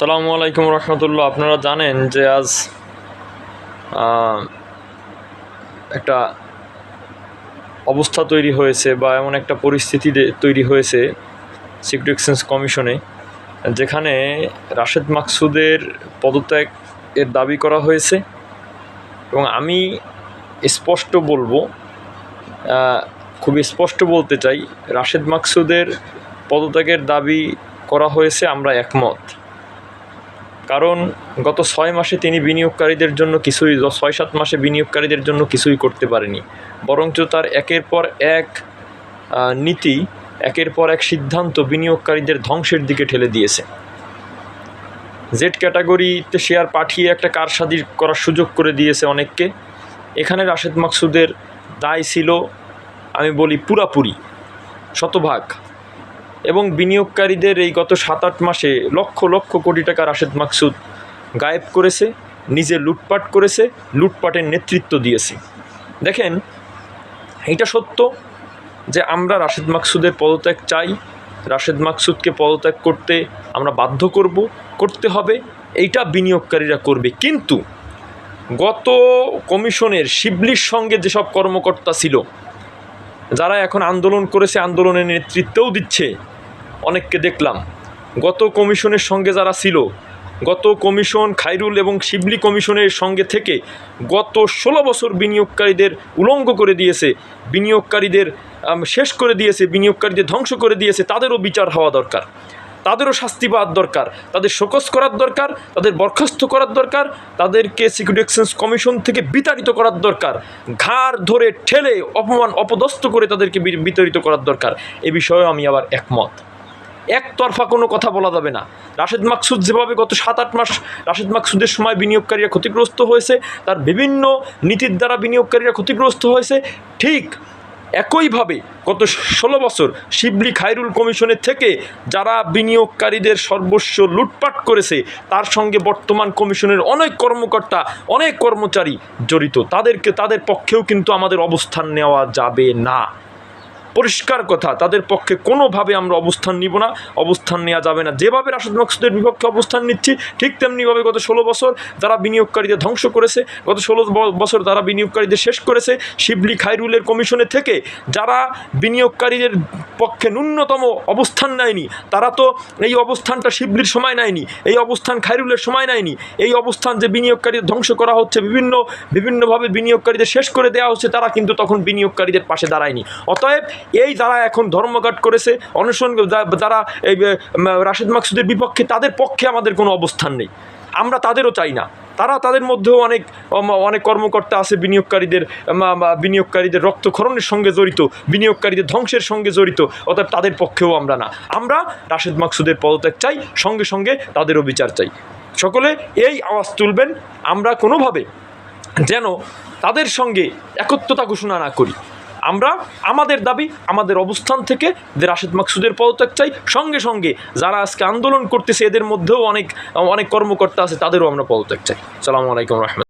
আসসালামু আলাইকুম রহমতুল্লাহ। আপনারা জানেন যে আজ একটা অবস্থা তৈরি হয়েছে বা এমন একটা পরিস্থিতি তৈরি হয়েছে সিকিউরিটি এক্সচেঞ্জ কমিশনে, যেখানে রাশেদ মাকসুদের পদত্যাগ এর দাবি করা হয়েছে। এবং আমি স্পষ্ট বলব খুবই স্পষ্ট বলতে চাই, রাশেদ মাকসুদের পদত্যাগের দাবি করা হয়েছে, আমরা একমত। কারণ গত ছয় মাসে তিনি বিনিয়োগকারীদের জন্য কিছুই ছয় সাত মাসে বিনিয়োগকারীদের জন্য কিছুই করতে পারেনি। বরঞ্চ তার একের পর এক নীতি, একের পর এক সিদ্ধান্ত বিনিয়োগকারীদের ধ্বংসের দিকে ঠেলে দিয়েছে। জেড ক্যাটাগরিতে শেয়ার পাঠিয়ে একটা কারসাদি করার সুযোগ করে দিয়েছে অনেককে। এখানে রাশেদ মাকসুদের দায় ছিল, আমি বলি পুরাপুরি, শতভাগ। এবং বিনিয়োগকারীদের এই গত সাত আট মাসে লক্ষ লক্ষ কোটি টাকা রাশেদ মাকসুদ গায়েব করেছে, নিজে লুটপাট করেছে, লুটপাটের নেতৃত্ব দিয়েছে। দেখেন, এটা সত্য যে আমরা রাশেদ মাকসুদের পদত্যাগ চাই, রাশেদ মাকসুদকে পদত্যাগ করতে আমরা বাধ্য করব, করতে হবে, এইটা বিনিয়োগকারীরা করবে। কিন্তু গত কমিশনের শিবলির সঙ্গে যেসব কর্মকর্তা ছিল যারা এখন আন্দোলন করেছে, আন্দোলনের নেতৃত্বও দিচ্ছে। অনেককে দেখলাম। গত কমিশনের সঙ্গে যারা ছিল, গত কমিশন খাইরুল এবং শিবলি কমিশনের সঙ্গে থেকে গত ষোলো বছর বিনিয়োগকারীদের উলঙ্গ করে দিয়েছে, বিনিয়োগকারীদের শেষ করে দিয়েছে, বিনিয়োগকারীদের ধ্বংস করে দিয়েছে, তাদেরও বিচার হওয়া দরকার। তাদেরও শাস্তি পাওয়ার দরকার, তাদের শোকস করার দরকার, তাদের বরখাস্ত করার দরকার, তাদেরকে সিকিউরিটি এক্সচেঞ্জ কমিশন থেকে বিতাড়িত করার দরকার, ঘাড় ধরে ঠেলে অপমান অপদস্থ করে তাদেরকে বিতাড়িত করার দরকার। এ বিষয়েও আমি আবার একমত। একতরফা কোনো কথা বলা যাবে না। রাশেদ মাকসুদ যেভাবে গত সাত আট মাস রাশেদ মাকসুদের সময় বিনিয়োগকারীরা ক্ষতিগ্রস্ত হয়েছে, তার বিভিন্ন নীতির দ্বারা বিনিয়োগকারীরা ক্ষতিগ্রস্ত হয়েছে, ঠিক একইভাবে গত ষোলো বছর শিবলি খাইরুল কমিশনের থেকে যারা বিনিয়োগকারীদের সর্বস্ব লুটপাট করেছে, তার সঙ্গে বর্তমান কমিশনের অনেক কর্মকর্তা, অনেক কর্মচারী জড়িত। তাদেরকে, তাদের পক্ষেও কিন্তু আমাদের অবস্থান নেওয়া যাবে না। পরিষ্কার কথা, তাদের পক্ষে কোনোভাবে আমরা অবস্থান নিব না, অবস্থান নেওয়া যাবে না। যেভাবে রাশেদ মাকসুদের বিপক্ষে অবস্থান নিচ্ছি, ঠিক তেমনিভাবে গত ষোলো বছর যারা বিনিয়োগকারীদের ধ্বংস করেছে, গত ষোলো বছর যারা বিনিয়োগকারীদের শেষ করেছে, শিবলি খাইরুলের কমিশনে থেকে যারা বিনিয়োগকারীদের পক্ষে ন্যূনতম অবস্থান নেয়নি, তারা তো এই অবস্থানটা শিবলির সময় নেয়নি, এই অবস্থান খাইরুলের সময় নেয়নি, এই অবস্থান যে বিনিয়োগকারীদের ধ্বংস করা হচ্ছে, বিভিন্ন, বিভিন্নভাবে বিনিয়োগকারীদের শেষ করে দেওয়া হচ্ছে, তারা কিন্তু তখন বিনিয়োগকারীদের পাশে দাঁড়ায়নি। অতএব এই যারা এখন ধর্মঘট করেছে, অনশন যারা এই রাশেদ মাকসুদের বিপক্ষে, তাদের পক্ষে আমাদের কোনো অবস্থান নেই। আমরা তাদেরও চাই না। তারা তাদের মধ্যেও অনেক অনেক কর্মকর্তা আছে, বিনিয়োগকারীদের বিনিয়োগকারীদের রক্তক্ষরণের সঙ্গে জড়িত, বিনিয়োগকারীদের ধ্বংসের সঙ্গে জড়িত অর্থাৎ তাদের পক্ষেও আমরা না। আমরা রাশেদ মাকসুদের পদত্যাগ চাই, সঙ্গে সঙ্গে তাদেরও বিচার চাই। সকলে এই আওয়াজ তুলবেন, আমরা কোনোভাবে যেন তাদের সঙ্গে একত্রতা ঘোষণা না করি। আমরা আমাদের দাবি, আমাদের অবস্থান থেকে যে রাশেদ মাকসুদের পদত্যাগ চাই। সঙ্গে সঙ্গে যারা আজকে আন্দোলন করতেছে, এদের মধ্যেও অনেক অনেক কর্মকর্তা আছে, তাদেরও আমরা পদত্যাগ চাই। সালামু আলাইকুম রহমত